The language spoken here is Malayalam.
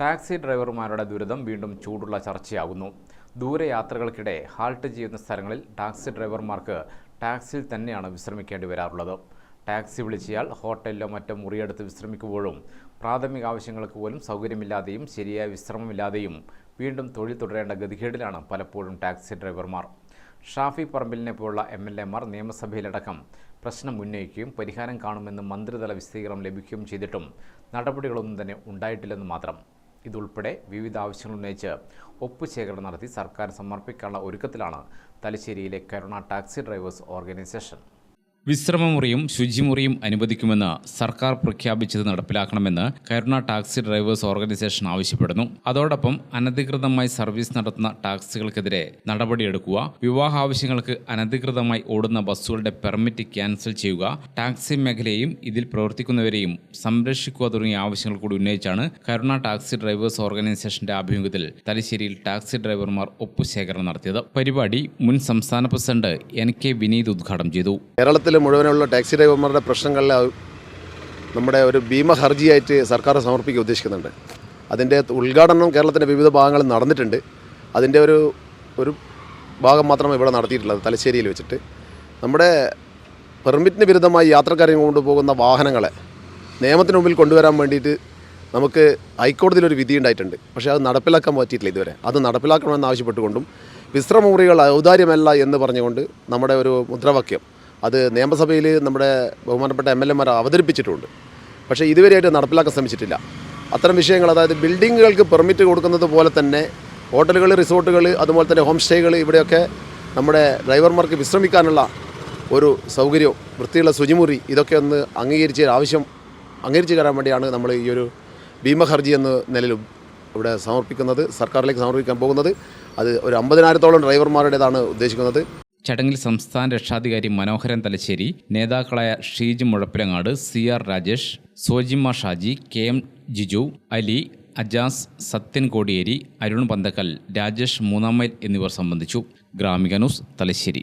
ടാക്സി ഡ്രൈവർമാരുടെ ദുരിതം വീണ്ടും ചൂടുള്ള ചർച്ചയാകുന്നു. ദൂരയാത്രകൾക്കിടെ ഹാൾട്ട് ചെയ്യുന്ന സ്ഥലങ്ങളിൽ ടാക്സി ഡ്രൈവർമാർക്ക് ടാക്സിയിൽ തന്നെയാണ് വിശ്രമിക്കേണ്ടി വരാറുള്ളത്. ടാക്സി വിളിച്ചയാൾ ഹോട്ടലിലോ മറ്റോ മുറിയെടുത്ത് വിശ്രമിക്കുമ്പോഴും പ്രാഥമിക ആവശ്യങ്ങൾക്ക് പോലും സൗകര്യമില്ലാതെയും ശരിയായ വിശ്രമമില്ലാതെയും വീണ്ടും തൊഴിൽ തുടരേണ്ട ഗതികേടിലാണ് പലപ്പോഴും ടാക്സി ഡ്രൈവർമാർ. ഷാഫി പറമ്പിലിനെ പോലുള്ള എം എൽ എമാർ നിയമസഭയിലടക്കം പ്രശ്നം ഉന്നയിക്കുകയും പരിഹാരം കാണുമെന്ന് മന്ത്രിതല വിശദീകരണം ലഭിക്കുകയും ചെയ്തിട്ടും നടപടികളൊന്നും തന്നെ ഉണ്ടായിട്ടില്ലെന്ന് മാത്രം. ഇതുൾപ്പെടെ വിവിധ ആവശ്യങ്ങൾ ഉന്നയിച്ച് ഒപ്പുശേഖരണം നടത്തി സർക്കാർ സമർപ്പിക്കാനുള്ള ഒരുക്കത്തിലാണ് തലശ്ശേരിയിലെ കരുണ ടാക്സി ഡ്രൈവേഴ്സ് ഓർഗനൈസേഷൻ. വിശ്രമമുറിയും ശുചിമുറിയും അനുവദിക്കുമെന്ന് സർക്കാർ പ്രഖ്യാപിച്ചത് നടപ്പിലാക്കണമെന്ന് കരുണ ടാക്സി ഡ്രൈവേഴ്സ് ഓർഗനൈസേഷൻ ആവശ്യപ്പെടുന്നു. അതോടൊപ്പം അനധികൃതമായി സർവീസ് നടത്തുന്ന ടാക്സികൾക്കെതിരെ നടപടിയെടുക്കുക. വിവാഹ ആവശ്യങ്ങൾക്ക് അനധികൃതമായി ഓടുന്ന ബസ്സുകളുടെ പെർമിറ്റ് ക്യാൻസൽ ചെയ്യുക. ടാക്സി മേഖലയെയും ഇതിൽ പ്രവർത്തിക്കുന്നവരെയും സംരക്ഷിക്കുക തുടങ്ങിയ ആവശ്യങ്ങൾ കൂടി ഉന്നയിച്ചാണ് കരുണ ടാക്സി ഡ്രൈവേഴ്സ് ഓർഗനൈസേഷന്റെ ആഭിമുഖ്യത്തിൽ തലശ്ശേരിയിൽ ടാക്സി ഡ്രൈവർമാർ ഒപ്പുശേഖരണം നടത്തിയത്. പരിപാടി മുൻ സംസ്ഥാന പ്രസിഡന്റ് എൻ കെ വിനീത് ഉദ്ഘാടനം ചെയ്തു. കേരളത്തിൽ മുഴുവനുള്ള ടാക്സി ഡ്രൈവർമാരുടെ പ്രശ്നങ്ങളിൽ നമ്മുടെ ഒരു ഭീമ ഹർജിയായിട്ട് സർക്കാർ സമർപ്പിക്കുക ഉദ്ദേശിക്കുന്നുണ്ട്. അതിന്റെ ഉദ്ഘാടനം കേരളത്തിന്റെ വിവിധ ഭാഗങ്ങളിൽ നടന്നിട്ടുണ്ട്. അതിന്റെ ഒരു ഒരു ഭാഗം മാത്രമേ ഇവിടെ നടത്തിയിട്ടുള്ളത് തലശ്ശേരിയിൽ വെച്ചിട്ട്. നമ്മുടെ പെർമിറ്റിന് വിരുദ്ധമായി യാത്രക്കാരെ കൊണ്ടുപോകുന്ന വാഹനങ്ങളെ നിയമത്തിന് മുമ്പിൽ കൊണ്ടുവരാൻ വേണ്ടിയിട്ട് നമുക്ക് ഹൈക്കോടതിയിൽ ഒരു വിധി ഉണ്ടായിട്ടുണ്ട്. പക്ഷേ അത് നടപ്പിലാക്കാൻ പറ്റിയിട്ടില്ല ഇതുവരെ. അത് നടപ്പിലാക്കണമെന്ന് ആവശ്യപ്പെട്ടുകൊണ്ടും വിശ്രമമുറികൾ ഔദാര്യമല്ല എന്ന് പറഞ്ഞുകൊണ്ട് നമ്മുടെ ഒരു മുദ്രാവാക്യം അത് നിയമസഭയിൽ നമ്മുടെ ബഹുമാനപ്പെട്ട എം എൽ എമാർ അവതരിപ്പിച്ചിട്ടുണ്ട്. പക്ഷേ ഇതുവരെയായിട്ട് നടപ്പിലാക്കാൻ ശ്രമിച്ചിട്ടില്ല. അത്തരം വിഷയങ്ങൾ അതായത് ബിൽഡിങ്ങുകൾക്ക് പെർമിറ്റ് കൊടുക്കുന്നത് പോലെ തന്നെ ഹോട്ടലുകൾ റിസോർട്ടുകൾ അതുപോലെ തന്നെ ഹോം സ്റ്റേകൾ ഇവിടെയൊക്കെ നമ്മുടെ ഡ്രൈവർമാർക്ക് വിശ്രമിക്കാനുള്ള ഒരു സൗകര്യവും വൃത്തിയുള്ള ശുചിമുറി ഇതൊക്കെ ഒന്ന് അംഗീകരിച്ച് ആവശ്യം അംഗീകരിച്ച് തരാൻ വേണ്ടിയാണ് നമ്മൾ ഈ ഒരു ഭീമഹർജി എന്ന നിലയിൽ ഇവിടെ സമർപ്പിക്കുന്നത് സർക്കാരിലേക്ക് സമർപ്പിക്കാൻ പോകുന്നത്. അത് ഒരു അമ്പതിനായിരത്തോളം ഡ്രൈവർമാരുടേതാണ് ഉദ്ദേശിക്കുന്നത്. ചടങ്ങിൽ സംസ്ഥാന രക്ഷാധികാരി മനോഹരൻ തലശ്ശേരി നേതാക്കളായ Sheej Muzhappilangad C R Rajesh Sojimma Shaji K M Jiju Ali Ajas Sathyan Kodiyeri Arun Panthakkal Rajesh Moonnammile എന്നിവർ സംബന്ധിച്ചു. ഗ്രാമിക ന്യൂസ് തലശ്ശേരി.